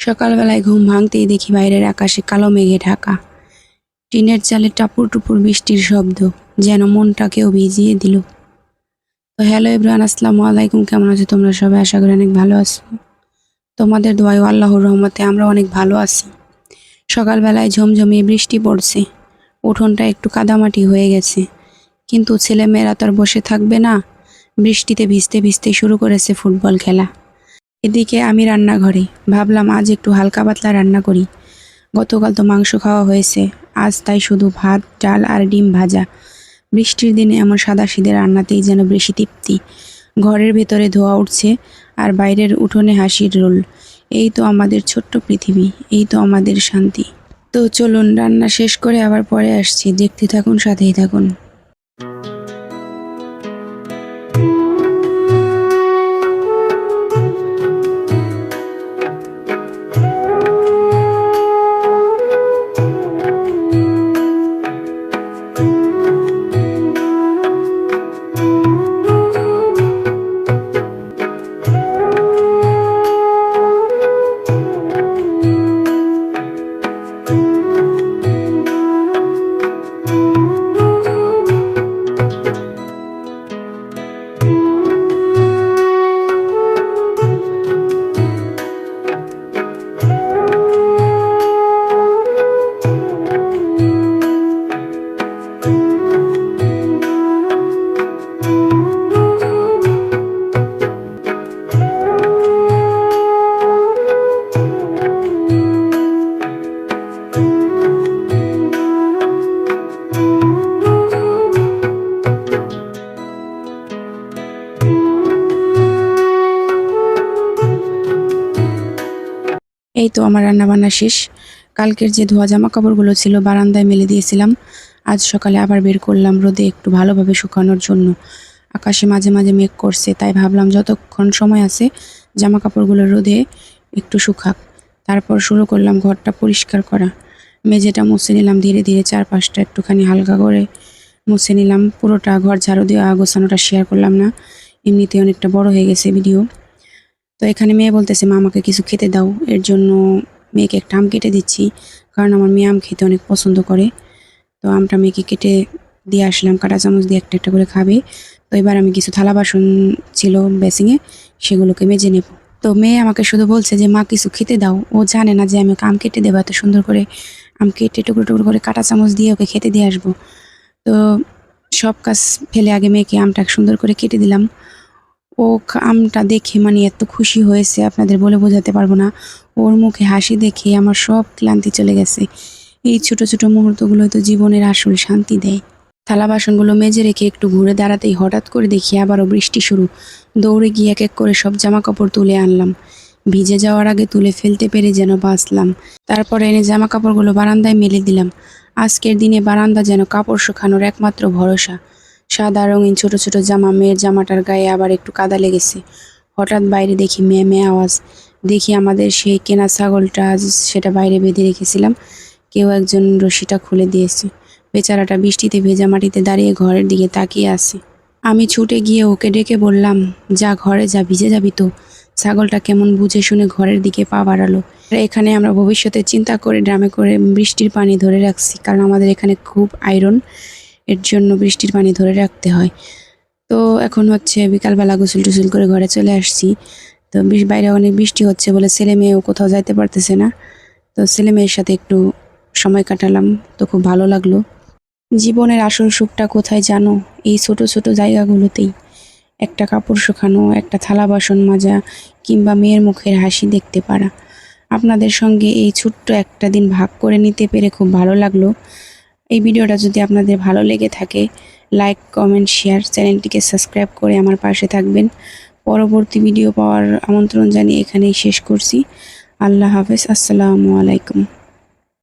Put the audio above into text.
সকালবেলায় ঘুম ভাঙতেই দেখি বাইরের আকাশে কালো মেঘে ঢাকা। টিনের চালে টাপুর টুপুর বৃষ্টির শব্দ, যেন মনটাকেও ভিজিয়ে দিল। তো হ্যালো ইব্রাহান আসসালামু আলাইকুম, কেমন আছো তোমরা সবাই? আশা করি অনেক ভালো আছো। তোমাদের দোয়াই আল্লাহর রহমতে আমরা অনেক ভালো আছি। সকালবেলায় ঝমঝমিয়ে বৃষ্টি পড়ছে, উঠোনটা একটু কাদামাটি হয়ে গেছে। কিন্তু ছেলেমেয়েরা তো আর বসে থাকবে না। বৃষ্টিতে ভিজতে ভিজতে শুরু করেছে ফুটবল খেলা। এদিকে আমি রান্নাঘরে। ভাবলাম আজ একটু হালকা পাতলা রান্না করি। গতকাল তো মাংস খাওয়া হয়েছে। আজ তাই শুধু ভাত, ডাল আর ডিম ভাজা। বৃষ্টির দিনে এমন সাদা সিধে রান্নাতেই যেন বেশি তৃপ্তি। ঘরের ভেতরে ধোয়া উঠছে আর বাইরের উঠোনে হাসির রোল। এই তো আমাদের ছোট্ট পৃথিবী, এই তো আমাদের শান্তি। তো চলুন, রান্না শেষ করে আবার পরে আসছি। দেখতে থাকুন, সাথেই থাকুন। এই তো আমার রান্না বান্না শেষ। কালকের যে ধোয়া জামা কাপড়গুলো ছিল, বারান্দায় মেলে দিয়েছিলাম। আজ সকালে আবার বের করলাম রোদে একটু ভালোভাবে শুকানোর জন্য। আকাশে মাঝে মাঝে মেঘ করছে, তাই ভাবলাম যতক্ষণ সময় আছে জামা কাপড়গুলো রোদে একটু শুকাক। তারপর শুরু করলাম ঘরটা পরিষ্কার করা। মেঝেটা মুছে নিলাম ধীরে ধীরে, চারপাশটা একটুখানি হালকা করে মুছে নিলাম। পুরোটা ঘর ঝাড়ু দিয়ে গোছানোটা শেয়ার করলাম না। এমনিতে অনেকটা বড় হয়ে গেছে ভিডিও। তো এখানে মেয়ে বলতেছে, মা, আমাকে কিছু খেতে দাও। এর জন্য মেয়েকে একটা আম কেটে দিচ্ছি, কারণ আমার মেয়ে আম খেতে অনেক পছন্দ করে। তো আমটা মেয়েকে কেটে দিয়ে আসলাম, কাঁটা চামচ দিয়ে একটা একটা করে খাবে। তো এবার আমি কিছু থালা বাসন ছিল বেসিংয়ে, সেগুলোকে মেজে নেব। তো মেয়ে আমাকে শুধু বলছে যে, মা, কিছু খেতে দাও। ও জানে না যে আমি ওকে আম কেটে দেবো, এত সুন্দর করে আম কেটে টুকরো টুকরো করে কাঁটা চামচ দিয়ে ওকে খেতে দিয়ে আসব। তো সব কাজ ফেলে আগে মেয়েকে আমটা সুন্দর করে কেটে দিলাম। ও আমটা দেখে মানে এত খুশি হয়েছে, আপনাদের বলে বোঝাতে পারব না। ওর মুখে হাসি দেখে আমার সব ক্লান্তি চলে গেছে। এই ছোট ছোট মুহূর্তগুলো তো জীবনের আসল শান্তি দেয়। থালা বাসনগুলো মেজে রেখে একটু ঘুরে দাঁড়াতেই হঠাৎ করে দেখি আবারও বৃষ্টি শুরু। দৌড়ে গিয়ে এক এক করে সব জামা কাপড় তুলে আনলাম। ভিজে যাওয়ার আগে তুলে ফেলতে পেরে যেন বাঁচলাম। তারপর এনে জামা কাপড়গুলো বারান্দায় মেলে দিলাম। আজকের দিনে বারান্দা যেন কাপড় শুকানোর একমাত্র ভরসা। সাদা রঙিন ছোট ছোট জামা, মেয়ের জামাটার গায়ে আবার একটু কাদা লেগেছে। হঠাৎ বাইরে দেখি মেয়ে মেয়ে আওয়াজ। দেখি আমাদের সেই কেনা ছাগলটা সেটা বাইরে বেঁধে রেখেছিলাম। কেউ একজন রশিটা খুলে দিয়েছে। বেচারাটা বৃষ্টিতে ভেজা মাটিতে দাঁড়িয়ে ঘরের দিকে তাকিয়ে আছে। আমি ছুটে গিয়ে ওকে ডেকে বললাম, যা ঘরে যা, ভিজে যাবি তো। ছাগলটা কেমন বুঝে শুনে ঘরের দিকে পা বাড়ালো। এখানে আমরা ভবিষ্যতে চিন্তা করে, ড্রামে করে বৃষ্টির পানি ধরে রাখছি, কারণ আমাদের এখানে খুব আয়রন। এর জন্য বৃষ্টির পানি ধরে রাখতে হয়। তো এখন হচ্ছে বিকালবেলা গোসল টুসল করে ঘরে চলে আসছি। তো বাইরে অনেক বৃষ্টি হচ্ছে বলে ছেলে মেয়েও কোথাও যাইতে পারতেছে না। তো ছেলে মেয়ের সাথে একটু সময় কাটালাম, তো খুব ভালো লাগল। জীবনের আসল সুখটা কোথায় জানো? এই ছোট ছোট জায়গাগুলোতেই। একটা কাপড় শুকানো, একটা থালা বাসন মাজা, কিংবা মেয়ের মুখের হাসি দেখতে পারা। আপনাদের সঙ্গে এই ছোট্ট একটা দিন ভাগ করে নিতে পেরে খুব ভালো লাগল। এই ভিডিওটা যদি আপনাদের ভালো লেগে থাকে লাইক কমেন্ট শেয়ার চ্যানেলটিকে সাবস্ক্রাইব করে আমার পাশে থাকবেন। পরবর্তী ভিডিও পাওয়ার আমন্ত্রণ জানিয়ে এখানেই শেষ করছি। আল্লাহ হাফেজ, আসসালামু আলাইকুম।